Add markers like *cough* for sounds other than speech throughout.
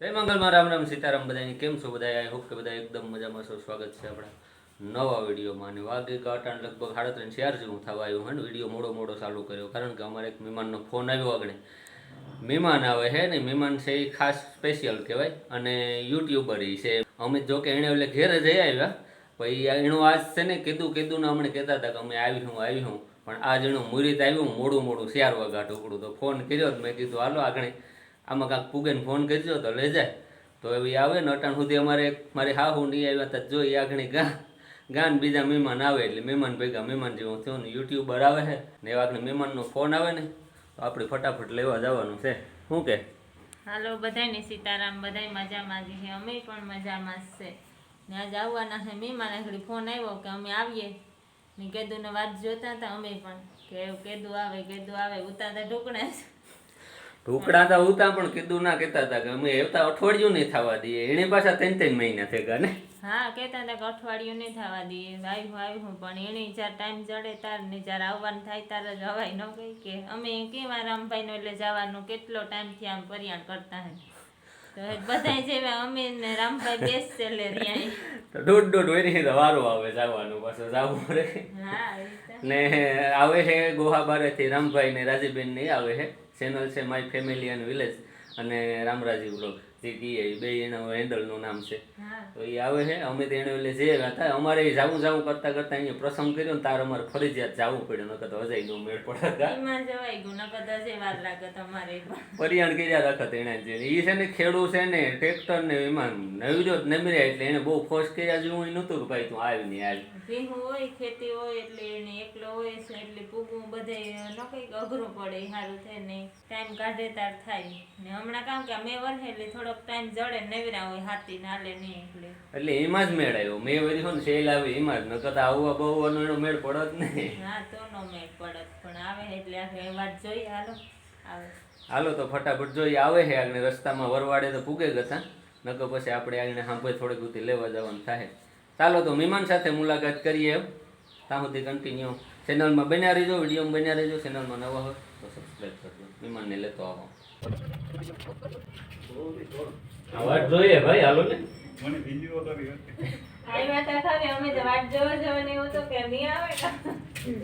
જય મંગલમાં, રામ રામ, સીતારામ બધાની કેમ છો બધા આઈ હોપ કે બધા એકદમ મજામાં છો. સ્વાગત છે આપણા નવા વિડીયોમાં. અને વાગે ગાટાણ લગભગ સાડા ત્રણ ચાર જેવું થવા આવ્યું હોય ને, વીડિયો મોડો મોડો ચાલુ કર્યો. કારણ કે અમારે એક મહેમાનનો ફોન આવ્યો આગળ. મહેમાન આવે છે ને, મહેમાન છે એ ખાસ સ્પેશિયલ કહેવાય. અને યુટ્યુબર એ છે. અમે જો કે એણે એટલે ઘેર જઈ આવ્યા. પછી એનું આજ છે ને, કીધું કીધું ને અમને કહેતા હતા કે અમે આવી હું આવી હું. પણ આજ એનું મુહૂર્ત આવ્યું, મોડું મોડું ચાર વાગા ટુકડું તો ફોન કર્યો મેં કીધું, હાલો, આગળ. આમાં કાંક પૂગેને ફોન કરજો તો લઈ જાય તો એવી આવે ને અટાણ સુધી અમારે મારી હાહુ નહીં આવ્યા તો જોઈ આગળ ગા, ગાન બીજા મહેમાન આવે એટલે મહેમાન ભેગા, મહેમાન જેવું થયું ને યુટ્યુબર આવે છે ને એવા મહેમાનનો ફોન આવે ને, તો આપણે ફટાફટ લેવા જવાનું છે. શું કે? હાલો બધાને સીતારામ, બધાય મજામાં જ છે. અમે પણ મજામાં જ છે. ને આજે આવવાના છે મહેમાન, આગળ ફોન આવ્યો કે અમે આવીએ. ને કેદુને વાત જોતા હતા અમે પણ, કે કેદુ આવે કેદુ આવે, ઉતારતા ઢોકણા છે. ઢોકળા તો ઉતા પણ કીધું ના કેતા હતા કે અમે એવતા અઠવાડિયું નહીં થવા દઈએ. એને પાછા ત્રણ ત્રણ મહિના થઈ ગયા ને? હા કેતા હતા કે અઠવાડિયું નહીં થવા દઈએ. આવ્યું આવ્યું પણ એને જ્યારે ટાઈમ ચડે તાર ને જ્યારે આવવાનું થાય ત્યારે જ હવાય ન ગઈ કે અમે કેવા રામભાઈ નો એટલે જવાનું કેટલો ટાઈમથી આમ પરિયાણ કરતા હે? તો બધા જેવા અમે ને રામભાઈ બેસશે એટલે ત્યાં તો દોઢ દોઢ હોય તો વારો આવે જવાનું પાછું જવું પડે. હા ને આવે છે ગોહાબારેથી રામભાઈ ને રાજીબેન ને આવે છે ચેનલ છે માય ફેમિલી એન્ડ વિલેજ અને રામરાજી બ્લોગ જે કહીએ બે એના હેન્ડલનું નામ છે. તો એ આવે છે. અમે તેને એટલે જે હતા. અમારે જાવું જાવું કરતા કરતા અહીંયા પ્રસંગ કર્યો ને તાર અમારે ફરજિયાત જવું પડ્યું. નકર તો અજાય નો મેળ પડે. એમાં જવાય ગયું. નકર દસે વાર લાગે તમારે પરિયાણ કર્યા રાખત એને જે એ છે ને ખેડૂત છે ને ટ્રેક્ટર ને એમાં નવી જો નમર્યા એટલે એને બહુ ફોર્સ કર્યા જેવું નહોતું કે ભાઈ તું આવી નહીં આવી. હોય ખેતી હોય એટલે એને એકલો હોય છે એટલે પૂગવું બધે ન કંઈક અઘરું પડે સારું થાય ને ટાઈમ કાઢે તાર થાય. ને હમણાં કામ કે મેં વરસે એટલે થોડોક ટાઈમ જડે નવીરા હોય હાથી નાલે નહીં એટલે. એટલે એમાં જ મેળ આવ્યો. મેં વળી ને સેલ આવી એમાં જ. નકર આવવા બહુ એનો મેળ પડત નહીં હા તો નો મેળ પડત. પણ આવે એટલે આપણે વાત જોઈએ હાલો. આવે. હાલો તો ફટાફટ જોઈએ આવે છે આગળ રસ્તામાં વરવાડે તો પૂગે ગતા નકર પછી આપણે આગળ સાંભળે થોડીક સુધી લેવા જવાનું થાય. ચાલો તો મહેમાન સાથે મુલાકાત કરીએ એમ. ત્યાં સુધી કન્ટિન્યુ ચેનલમાં બન્યા રહેજો વિડીયોમાં બન્યા રહેજો. ચેનલમાં નવા હોય તો સબસ્ક્રાઈબ કરજો. મહેમાનને લેતો આવો. આ જોઈએ ભાઈ હાલો ને. આવ્યા વાત થાવે અમે તો વાટ જો ને એવું તો કે નહીં આવે?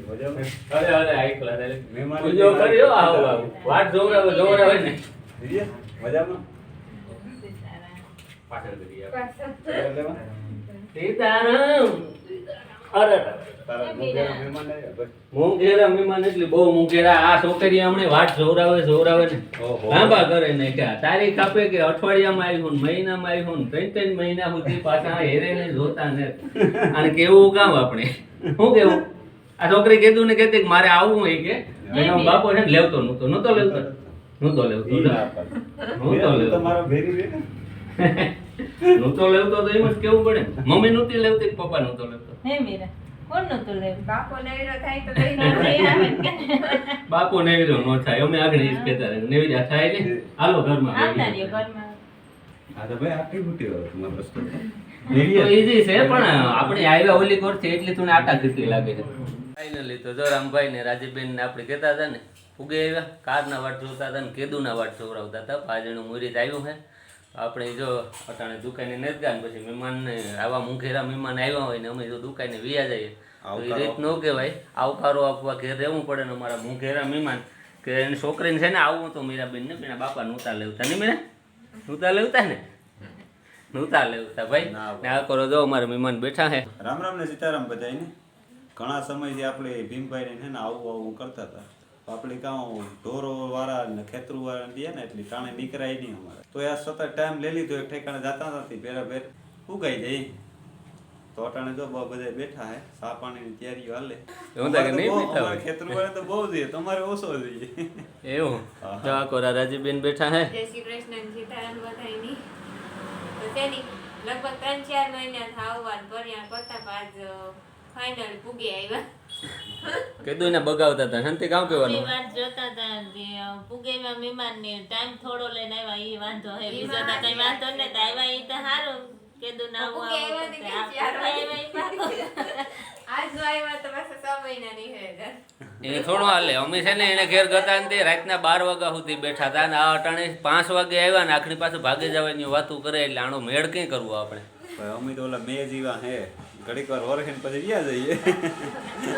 મજામાં? અરે અરે રે કર્યો આવો આવો. વાત? જોવરા જોવરાવે ને. પાછળ કરી આવો. સીતારામ. અરે મુંગેરા મહેમાન એટલે બહુ મુંગેરા. આ છોકરી હમણે વાત જોવરાવે જોવરાવે ને. લાંબા કરે ને કે તારીખ આપે કે અઠવાડિયામાં આવી ને મહિનામાં આવી ને ત્રણ ત્રણ મહિના સુધી પાછા હેરે ને જોતા ને. અને કેવું કામ આપણે? શું કેવું? આ છોકરી કીધું ને કહેતી કે મારે આવવું હોય કે? એનો બાપો છે ને લેવતો નહોતો. નહોતો લેવતો. નહોતો લેવતો. નહોતો લેવતો. નતો લેવતો તો એમ જ કેવું પડે. મમ્મી નહોતી લેવતી પપ્પા નહોતો લેવતો? હે મીરા? કોણ નતું લેવું? બાપો નવરો થાય તો લઈને નહીં આવે ને. બાપો નેવીરો નો થાય. અમે આગળ ઈ કહેતા રહે નેવીરા થાય ને? હાલો ઘરમાં. આવતા રહ્યો ઘરમાં. તો easy *laughs* છે પણ આપણે આવ્યા ઓલી કોર છે એટલી થોડી આટા ઘીટી લાગે છે. ફાઇનલી તો જો ને રાજીબેન ને આપણે કહેતા હતા ને ફુગે આવ્યા કારના વાટ જોતા હતા ને કેદુના વાટ જોવરાવતા હતા. પાજણું મુરીત આવ્યું છે આપણે જો અટાણે દુકાને નથી ગયા ને પછી મહેમાનને આવા મુંઘેરા મહેમાન આવ્યા હોય ને અમે જો દુકાને વિયા જઈએ. તો એ રીત ન કહેવાય. આવકારો આપવા ઘેર રહેવું પડે ને અમારા મુંઘેરા મહેમાન. કે એની છોકરીને છે ને આવું તો મીરાબેન ને એના બાપા નહોતા લેવતા. ને મીરા? નહોતા લેવતા ને? નહોતા લેવતા ભાઈ. ને આ કરો જો અમારા મહેમાન બેઠા છે રામ રામ ને સીતારામ બધાને ઘણા સમયથી આપણે ભીમભાઈ ને આવું આવું કરતા હતા. આપણે કાં ઢોરો વાળા ને ખેતરું વાળા દે ને એટલે ટાણે નીકળાય નહીં અમારે. તો આ સતત ટાઈમ લઈ લીધો એક ઠેકાણે જતા નથી ભેરા ભેર ઉગાઈ જાય તો અટાણે જો બહુ બધા બેઠા હે ચા પાણીની તૈયારીઓ હાલે. એવું થાય કે નહીં અમારે તો બહુ- બેઠા હોય? અમારે ખેતરું વાળા તો બહુ જોઈએ તમારે ઓછો જોઈએ એવું? જો આ કોરા રાજીબેન બેઠા હે? જય શ્રી કૃષ્ણ સીતારામ બધાયની તો તેની લગભગ ત્રણ ચાર મહિના થાવવાન પર્યા કરતા પાંચ ફાઇનલ પૂગી આવ્યા. કીધું ને બગાવતા હતા. શાંતિ કામ કહેવાનું વાત જોતા હતા કે પુગેવા મહેમાન ને ટાઈમ થોડો લઈને આવ્યા એ વાંધો હે બીજા તો કઈ વાંધો ને આવ્યા એ તો સારું કીધું ના. તો પાછું. તો પાછા હે એ થોડો હાલે અમે છે ને એને ઘેર ગતા ને તે રાતના બાર વાગ્યા સુધી બેઠા હતા ને આ અટાણે પાંચ વાગે આવ્યા ને આખરી પાસે ભાગે જવાની વાતું કરે એટલે આનો મેળ કઈ કરવું આપણે? અમે તો ઓલા મેં જીવા હે. ઘડીક વાર વરખે ને પછી વ્યા જઈએ.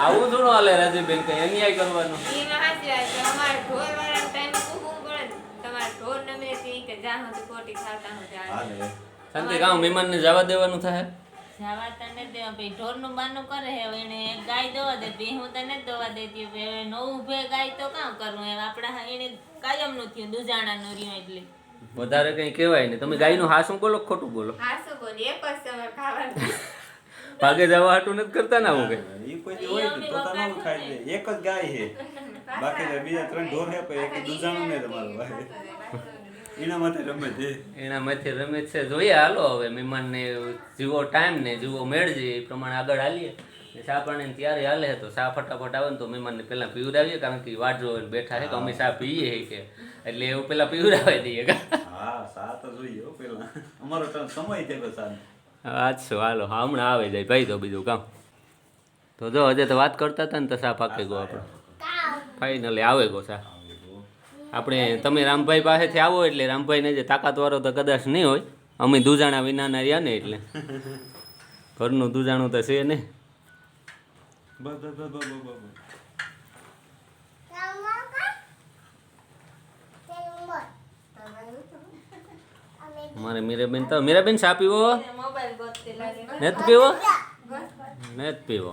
આવું થોડું હાલે રાજીબેન કઈ અન્યાય કરવાનો? એમાં સાચી વાત છે અમારે ઢોર વાળા ટાઈમ પૂગવું પડે ને. ઢોર શાંતિ જવા દેવાનું થાય? જવા તને દેવા ભાઈ ઢોરનું બાનું કરે હવે એને એક ગાય દે દેતી હું તને દવા દેતી હવે હવે ઉભે ગાય તો કામ કરવું એમ આપડા એને કાયમનું થયું દુજાણાનું રહ્યું એટલે. વધારે કઈ કહેવાય ને તમે ગાયનું હાસું બોલો ખોટું બોલો? હાસું બોલી એક જ તમારે ખાવાનું. ભાગે જવા હાટું નથી કરતા ને આવું કઈ? એ કોઈ હોય તો પોતાનું ખાઈ લે એક જ ગાય છે. બાકી બીજા ત્રણ ઢોર છે પણ એક દૂધાણું ને તમારું ભાઈ એના માથે રમે છે. એના માથે રમે છે. જોઈએ હાલો હવે મહેમાનને જીવો ટાઈમ ને જીવો મેળજી એ પ્રમાણે આગળ હાલીએ. પાણીની તૈયારી હાલે તો ચા ફટાફટ આવે ને તો મહેમાનને પહેલા પીવડાવીએ કારણ કે વાટ બેઠા છે કે અમે ચા પીએ છે કે. એટલે એવું પેલા પીવડાવી દઈએ. હા સા તો જોઈએ પેલા અમારો સમય છે બસ આજ હાલો, હમણાં આવે જાય, ભાઈ તો બીજું કામ. તો જો, હજે તો વાત કરતા હતા ને તો સા પાકે ગયો આપણે. ફાઇનલી આવે ગો સા આપણે, તમે રામભાઈ પાસેથી આવો એટલે રામભાઈને જે તાકાતવાળો તો કદાચ નહીં હોય, અમે દુજાણા વિનાના રહ્યા ને એટલે. ઘરનું દુજાણું તો છે નહીં બસ બસ બસ બસ બસ બસ મારે મીરાબેન તો મીરાબેન શા પીવો? મોબાઈલ નથી પીવો? નથી પીવો.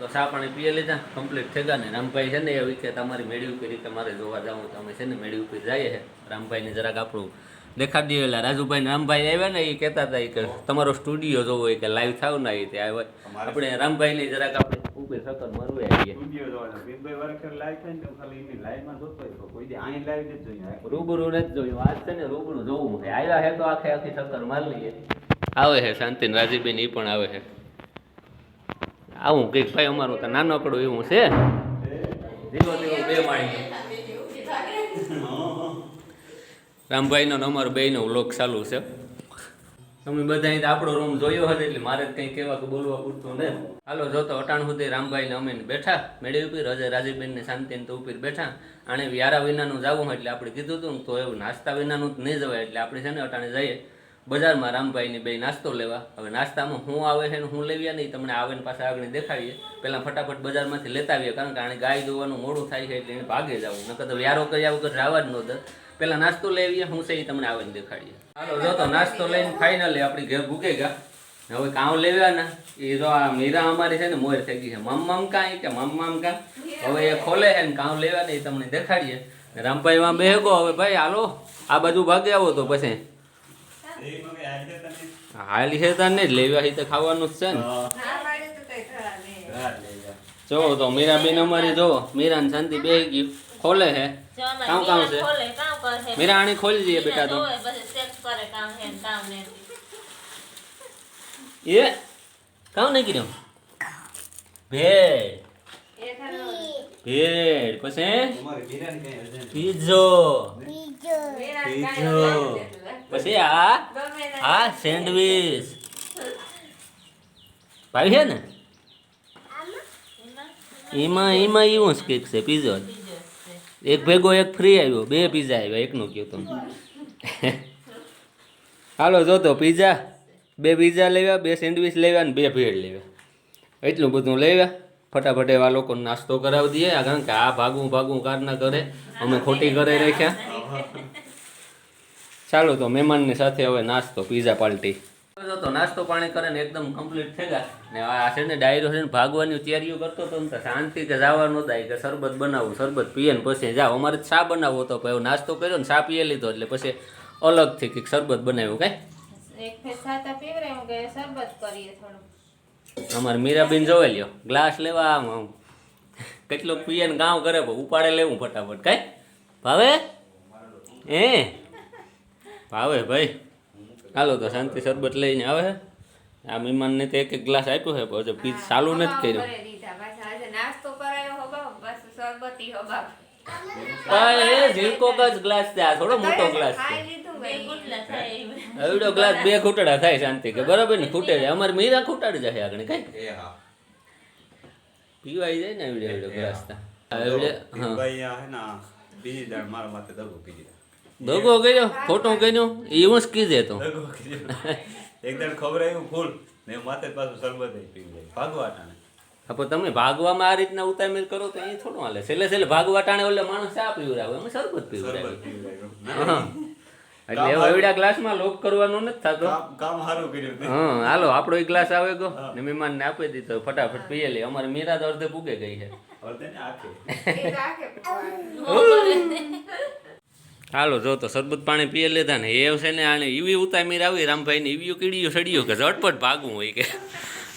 તો શા પાણી પીએ લીધા કમ્પ્લીટ થઈ ગયા ને રામભાઈ છે ને એ કે તમારી મેળી ઉપર રીતે મારે જોવા જવું તો અમે છે ને મેળી ઉપર જઈએ છે. રામભાઈને જરાક આપણું દેખાડી દઈએ. એટલે રાજુભાઈ રામભાઈ આવ્યા ને એ કહેતા હતા કે તમારો સ્ટુડિયો જોવો હોય કે લાઈવ થાવ ને એ તે આવ્યા. આપણે રામભાઈને જરાક આપણે ઉપર સકર મરવું આવીએ. દી અહીં નથી જોઈ રૂબરૂ નથી જોયું. આજ છે ને રૂબરૂ જોવું છે. આવ્યા હે તો આખે આખી સકર માર લઈએ. આવે છે શાંતિ ને રાજીબેન એ પણ આવે છે આવું કંઈક ભાઈ અમારું તો નાનકડું એવું છે. ધીરો ધીરો બે માળી *laughs* રામભાઈનો ને અમારો બેયનો વ્લોગ ચાલુ છે. તમે બધા આપણો રૂમ જોયો હશે એટલે મારે કંઈ કહેવા કે બોલવા પૂરતું ને. હાલો, જો તો અટાણ સુધી રામભાઈને અમે બેઠા. મેળી ઉપર હજે રાજીબેનને શાંતિને તો ઉપર બેઠા. આણે વ્યારા વિનાનું જવું એટલે આપણે કીધું હતું તો એવું નાસ્તા વિનાનું જ નહીં જવાય એટલે આપણે છે ને અટાણે જઈએ. બજારમાં રામભાઈને બે નાસ્તો લેવા. હવે નાસ્તામાં હું આવે છે ને હું લેવ્યા નહીં, તમને આવે ને પાછા આગળ દેખાડીએ પહેલાં ફટાફટ બજારમાંથી લેતા આવીએ, કારણ કે આને ગાય જોવાનું મોડું થાય છે એટલે એને ભાગે જવું નકર તો વ્યારો કર્યા વગર જવા જ નહોતું પહેલાં નાસ્તો લેવીએ હું છે એ તમને આવીને દેખાડીએ. હાલો, જો તો નાસ્તો લઈને ફાઇનલી આપણી ઘેર ભૂકે ગયા. હવે કાં લેવ્યા ને એ જો આ મીરા અમારી છે ને, મોર થઈ ગઈ છે. મમ મમ કાં મમ મમ કાં? હવે એ ખોલે છે ને કાં લેવા ને એ તમને દેખાડીએ. રામભાઈ માં બેહગો હવે ભાઈ, હાલો, આ બાજુ ભાગે આવો તો પછી. હાલી છે તને જ, લેવા તો ખાવાનું જ છે ને. કઈ જો તો મીરાબેન અમારી, જો મીરા શાંતિ બે ગયું ખોલે છે. કામ કામ છે? મેરા કામ આણી ખોલી દઈએ બેટા તો. એ કામ નહીં કર્યો? ભેળ. ભેડ ભેળ. પછી. પીઝો. પીઝો. પછી આ? આ સેન્ડવીચ. ભાઈ છે ને? એમાં એમાં એવું જ કંઈક છે પીઝો એક ભેગો એક ફ્રી આવ્યો. બે પીઝા આવ્યા એકનું કયો તમે *laughs* હાલો જો તો પીઝા બે પીઝા લેવા બે સેન્ડવીચ લેવા ને બે ભેળ લેવા. એટલું બધું લેવા. ફટાફટ એવા લોકોને નાસ્તો કરાવી દઈએ. કારણ કે આ ભાગવું ભાગવું કારના કરે અમે ખોટી કરે રાખ્યા. *laughs* ચાલો તો મહેમાનની સાથે હવે નાસ્તો પીઝા પાર્ટી. તો નાસ્તો પાણી કરે ને એકદમ કમ્પ્લીટ થઈ ગયા. ને આ છે ને ડાયરો છે ને ભાગવાની તૈયારીઓ કરતો હતો ને શાંતિ કે જવાનું ન થાય કે શરબત બનાવું શરબત પીએ ને પછી જાઓ અમારે ચા બનાવવો હતો પછી નાસ્તો કર્યો ને ચા પીએ લીધો એટલે પછી અલગથી કંઈક શરબત બનાવ્યું કાંઈ? અમારે મીરાબેન જોવે લ્યો ગ્લાસ લેવા આમ આમ. કેટલો પીએ ને ગાવ કરે ઉપાડે લેવું ફટાફટ કાંઈ? ભાવે? એ ભાવે ભાઈ. હાલો તો શાંતિ શરબત લઈને આવે. આ મહેમાનને તો એક એક ગ્લાસ આપ્યો છે પછી પીસ ચાલુ નથી કર્યું. નાસ્તો કરાયો હો બાપ બસ શરબતી હો બાપ એ ઝીણકો જ ગ્લાસ છે આ થોડો મોટો ગ્લાસ છે. એવડો ગ્લાસ બે ખૂટડા થાય શાંતિ કે બરાબર ને ખૂટે છે અમારે મીરા ખૂટાડી જાય આગળ કઈ? એ પીવાઈ જાય ને એવડે એવડે ગ્લાસ તા. એવડે હા. ભીમભાઈ આ હે ને બીજી દાડ મારા માથે દગો પીધી દગો કર્યો ખોટો કર્યો એવું જ કીધે તો. એકદમ ખબર આવ્યું ફૂલ ને માથે પાછું શરબત પી જાય ભાગવા ટાણે હા પણ તમે ભાગવામાં આ રીતના ઉતામેર કરો તો એ થોડું હાલે. છેલ્લે છેલ્લે ભાગવા ટાણે ઓલે માણસ ચા પીવડાવે અમે શરબત પીવડાવે. હા. એટલે એવો એવડા ગ્લાસમાં લોક કરવાનો નથી થતો. કામ સારું કર્યું હા હાલો આપણો એક ગ્લાસ આવે ગયો ને મહેમાનને આપી દીધો ફટાફટ પીએ લે. અમારે મીરા તો અડધે પૂગે ગઈ છે. હવે ને આખે. હાલો જો તો સરબત પાણી પીએ લેતા ને એ છે ને આને એવી ઉતામીર આવી રામભાઈ ને ઈવી કીડીયું સડ્યું કે ઝટપટ ભાગવું હોય કે.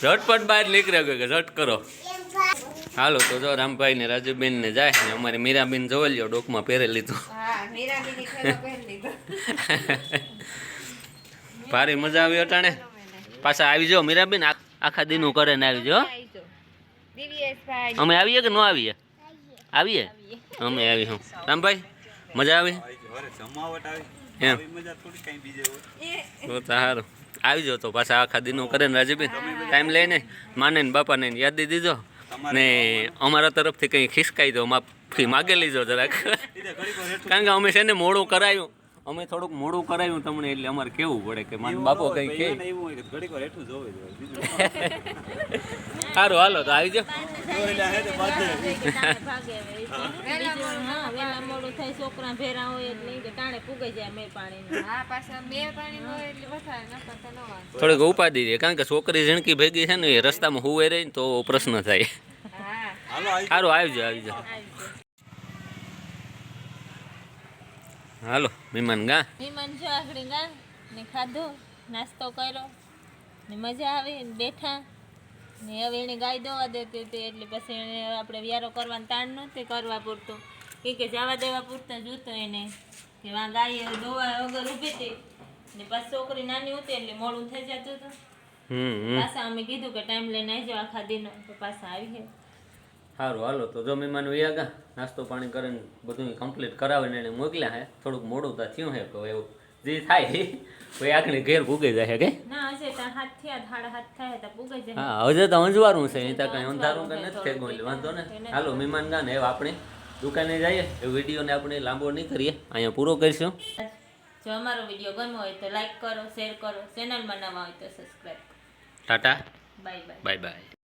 ઝટપટ બહાર નીકળ્યો કે ઝટ કરો. હાલો તો જો રામભાઈ ને રાજુબેન ને જાય ને અમારી મીરાબેન જોઈ લ્યો ડોકમાં પહેરે લીધું. *laughs* ભારી મજા આવી અટાણે. પાછા આવી જાઓ મીરાબેન આખા દીનું કરે ને આવી જાઓ. અમે આવીએ કે ન આવીએ? આવીએ? અમે આવી હું. રામભાઈ મજા આવી? એમ. આવી મજા થોડી કઈ બીજે હોય. તો સારું આવી જાઓ તો પાછા આખા દિનો કરે ને રાજીબેન. ટાઈમ લઈને માને ને બાપાને ને યાદી દીધો ને અમારા તરફથી કંઈ ખિસકાઈ દો માફી માગે લીજો જરાક. કારણ કે અમે છે ને મોડું કરાયું. અમે થોડુંક મોડું કરાયું તમને એટલે અમારે કેવું પડે કે માન બાપો કઈ કે હોય, એને એવું હોય કે ઘડીક વાર હેઠું જોવે જ હોય. બીજું *laughs* ન હોય. સારું હાલો તો આવી જાવ જોયેલા હે તો બાજે. બીજું હા વેલા મોડું થાય છોકરા ભેરા હોય એટલે ઈ કે ટાણે પૂગાઈ જાય મેં પાણી હા પાછા બે પાણી હોય એટલે વધારે નકર તો ન વાંધો. થોડીક ઉપાધિ રહે કારણ કે છોકરી ઝીણકી ભેગી છે ને એ રસ્તામાં હુવે રહી ને તો પ્રશ્ન થાય હા હાલો આવી સારું આવી જાવ આવી જાઓ હાલો મહેમાન ગા. મહેમાન જો આગળ ગા? ને ખાધું? નાસ્તો કર્યો? ને મજા આવી? ને બેઠા? ને હવે એને ગાય દોવા દેતી હતી એટલે પછી એને આપણે વ્યારો કરવાનું તાણ નહોતી કરવા પૂરતું. કે કે જવા દેવા પૂરતા જોતો એને. કે વા ગાય દોવા વગર ઊભી હતી. ને પાછી છોકરી નાની હતી એટલે મોડું થઈ જતું હતું. પાછા અમે કીધું કે ટાઈમ લઈને આવી જવા આખા દિનો. તો પાછા આવી ગયા સારું હાલો તો જો મહેમાન વયા ગયા નાસ્તો પાણી કરીને બધું કમ્પ્લીટ કરાવીને એને મોકલ્યા હે. થોડુંક મોડું તો થયું હે તો એવું જે થાય ભાઈ આખને ઘેર ભૂગી જાય કે? ના ત્યાં હા. હજે તો અંજવારું છે અહીં તો કઈ અંધારું કે નથી થઈ ગયું વાંધો ને હાલો મહેમાન ગા ને હવે આપણે દુકાને જઈએ એ વિડીયોને આપણે લાંબો નહીં કરીએ અહીંયા પૂરો કરીશું. જો અમારો વીડિયો ગમ્યો હોય તો લાઈક કરો શેર કરો ચેનલમાં નવા હોય તો subscribe Tata. Bye bye. Bye bye.